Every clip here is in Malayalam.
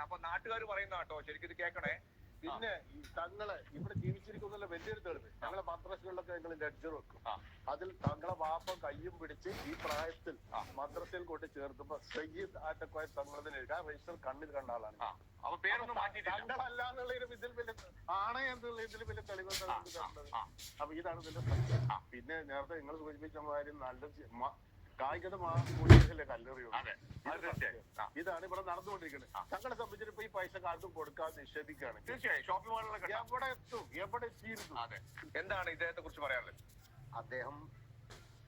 വാപ്പാണ് അപ്പൊ നാട്ടുകാർ പറയുന്ന കേട്ടോ ശരിക്കും ഇത് കേക്കണേ. പിന്നെ ഈ തങ്ങളെ ഇവിടെ ജീവിച്ചിരിക്കുന്ന വലിയൊരു തെളിവ് ഞങ്ങളെ മദ്രസകളിലൊക്കെ ഞങ്ങൾ ലെഡ്ജർ വെക്കും. അതിൽ തങ്ങളെ വാപ്പ കയ്യും പിടിച്ച് ഈ പ്രായത്തിൽ മദ്രസയിൽ കൊണ്ട് ചേർക്കുമ്പോ സയ്യിദ് ആറ്റക്കോയ തങ്ങളതിന് എഴുതാൻ രജിസ്റ്റർ കണ്ണിൽ കണ്ട ആളാണ്. ആ. അപ്പൊ പേരൊന്നും മാറ്റിയിട്ടില്ല. തങ്ങളല്ല എന്നുള്ളതിനും ഇതിൽ വലിയ ആണ് എന്നുള്ള ഇതിൽ വലിയ തെളിവ് ആ, ആ, ആ. അപ്പൊ ഇതാണ് ഇതിന്റെ പിന്നെ നേരത്തെ നിങ്ങൾ സൂചിപ്പിച്ച മാതിരി നല്ല കായികത കല്ലെറിയുള്ളൂ ഇതാണ് ഇവിടെ നടന്നുകൊണ്ടിരിക്കുന്നത്. തങ്ങളെ സംബന്ധിച്ചിട്ട് ഇപ്പൊ ഈ പൈസ കാർഡും കൊടുക്കാതെ നിഷേധിക്കുകയാണ്. തീർച്ചയായും. ഷോപ്പിംഗ് മാളുകളൊക്കെ എവിടെ എത്തും? എവിടെ എത്തിയിരുന്നു? അതെ. എന്താണ് ഇദ്ദേഹത്തെ കുറിച്ച് പറയാനുള്ളത്? അദ്ദേഹം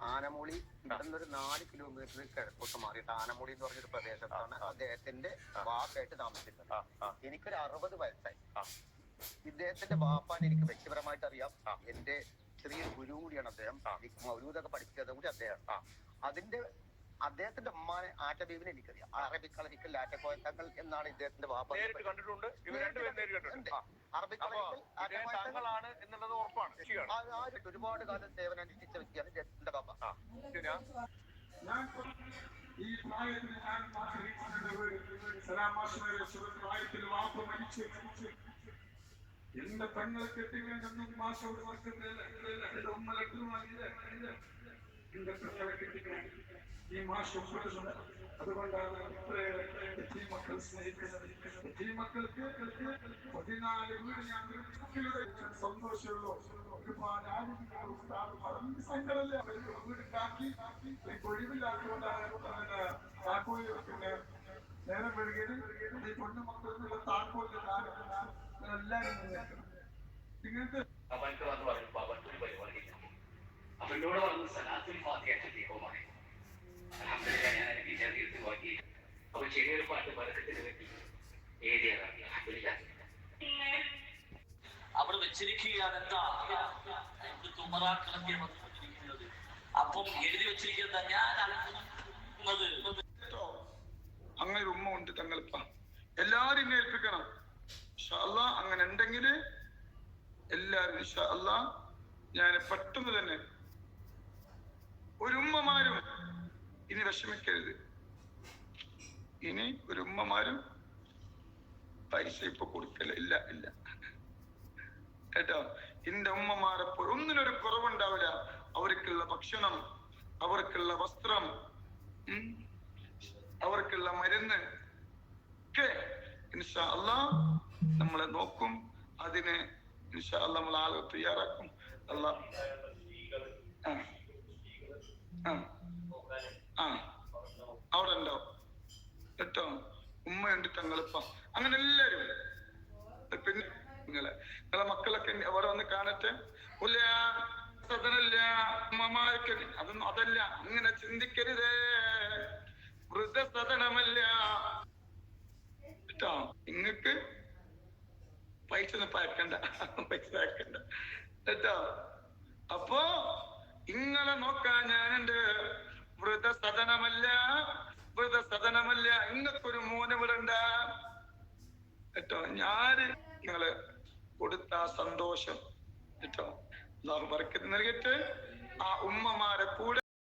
ആനമൂളി നടന്നൊരു നാല് കിലോമീറ്റർ കിഴക്കോട്ട് മാറിയിട്ട് ആനമൂളി എന്ന് പറഞ്ഞൊരു പ്രദേശത്താണ് അദ്ദേഹത്തിന്റെ വാപ്പായിട്ട് താമസിക്കുന്നത്. എനിക്കൊരു അറുപത് വയസ്സായി. ആ. ഇദ്ദേഹത്തിന്റെ വാപ്പാൻ എനിക്ക് വ്യക്തിപരമായിട്ട് അറിയാം. എന്റെ ചെറിയ ഗുരു കൂടിയാണ് അദ്ദേഹം. മൗലൂദൊക്കെ പഠിപ്പിച്ചതും കൂടി അദ്ദേഹം. അതിന്റെ അദ്ദേഹത്തിന്റെ ഉമ്മാനെ ആറ്റബീവിനെ എനിക്കറിയാം. അറബിക്കളരിക്കൽ ആറ്റക്കോയത്തങ്ങൾ എന്നാണ് ഇദ്ദേഹത്തിന്റെ വാപ്പ നേരിട്ട് കണ്ടിട്ടുണ്ട്. ഇവർ രണ്ടുപേരും നേരിട്ട് കണ്ടിട്ടുണ്ട്. ആ, അപ്പൊ അറബിക്കളരിക്കൽ തങ്ങളാണ് എന്നുള്ളത് ഉറപ്പാണ്. ഒരുപാട് കാലം സേവനം അനുഷ്ഠിച്ച വ്യക്തിയാണ് ഇദ്ദേഹത്തിന്റെ ബാബ ഈ പ്രായത്തിൽ ഞാൻ പ്രായത്തിൽ വാപ്പ മരിച്ചു എന്റെ പെങ്ങളെ കെട്ടിവേണ്ടെന്നും മാസോട് വർക്കത്തില്ല എന്റെ ഉമ്മ എന്റെ പെങ്ങളെ കെട്ടിക്കണം ഈ മാസം അതുകൊണ്ടാണ് ഇത്രയേറെ ഈ മക്കൾ സ്നേഹിക്കുന്നത്. ഈ മക്കൾക്ക് പതിനാല് വീട് ഞാൻ കുട്ടികളുടെ സന്തോഷമുള്ളൂ. ഒരുപാട് സങ്കടമല്ലേ? അവർക്ക് വീടുണ്ടാക്കി ഒഴിവില്ലാത്തതുകൊണ്ടാണ് താക്കോൽ പിന്നെ നേരം വഴുകിയത് ഈ പൊണ്ണു മക്കൾക്കുള്ള താക്കോലിന്റെ കാലം എല്ലാവരും നിന്നേക്കണം നോക്കി അവൻ ചെറിയൊരു അവിടെ വെച്ചിരിക്കുകയാണ് എന്താ? ഇവിടുത്തെ ഞാൻ അങ്ങനെ ഉമ്മ ഉണ്ട് തങ്ങളിപ്പ. എല്ലാരും ഏൽപ്പിക്കണം. അല്ലാ അങ്ങനെ ഉണ്ടെങ്കിൽ എല്ലാരും അല്ലാ ഞാൻ പെട്ടെന്ന് തന്നെ ഒരു ഉമ്മമാരും ഇനി വിഷമിക്കരുത്. ഇനി ഒരു ഉമ്മമാരും പൈസ ഇപ്പൊ കൊടുക്കല ഇല്ല ഇല്ല. കേട്ടോ? എന്റെ ഉമ്മമാരെ ഒന്നിനൊരു കുറവുണ്ടാവില്ല. അവർക്കുള്ള ഭക്ഷണം അവർക്കുള്ള വസ്ത്രം അവർക്കുള്ള മരുന്ന് ഒക്കെ ഇൻഷാ നമ്മളെ നോക്കും. അതിന് ഇൻഷാ നമ്മൾ ആളുകൾ തയ്യാറാക്കും. അല്ലാ ആ ആ ആ അവിടെ ഉണ്ടോ കേട്ടോ ഉമ്മയുണ്ട് തങ്ങളിപ്പ അങ്ങനെ എല്ലാരും പിന്നെ നിങ്ങളെ നിങ്ങളെ മക്കളൊക്കെ അവർ വന്ന് കാണട്ടെ? ഇല്ല സദനല്ല ഉമ്മമാരൊക്കെ അതൊന്നും അതല്ല അങ്ങനെ ചിന്തിക്കരുതേ. വൃദ്ധസദനമല്ല. കേട്ടോ നിങ്ങക്ക് പൈസ ഒന്നും പയക്കണ്ട പൈസ അയക്കണ്ട കേട്ടോ അപ്പോ ഇങ്ങളെ നോക്കാൻ ഞാനുണ്ട്. വൃദ്ധസദനമല്ല വൃദ്ധസദനമല്ല. ഇങ്ങക്കൊരു ഞാൻ നിങ്ങൾ കൊടുത്ത സന്തോഷം കേട്ടോ അള്ളാഹു ബർക്കത്ത് നൽകിയിട്ട് ആ ഉമ്മമാരെ കൂടെ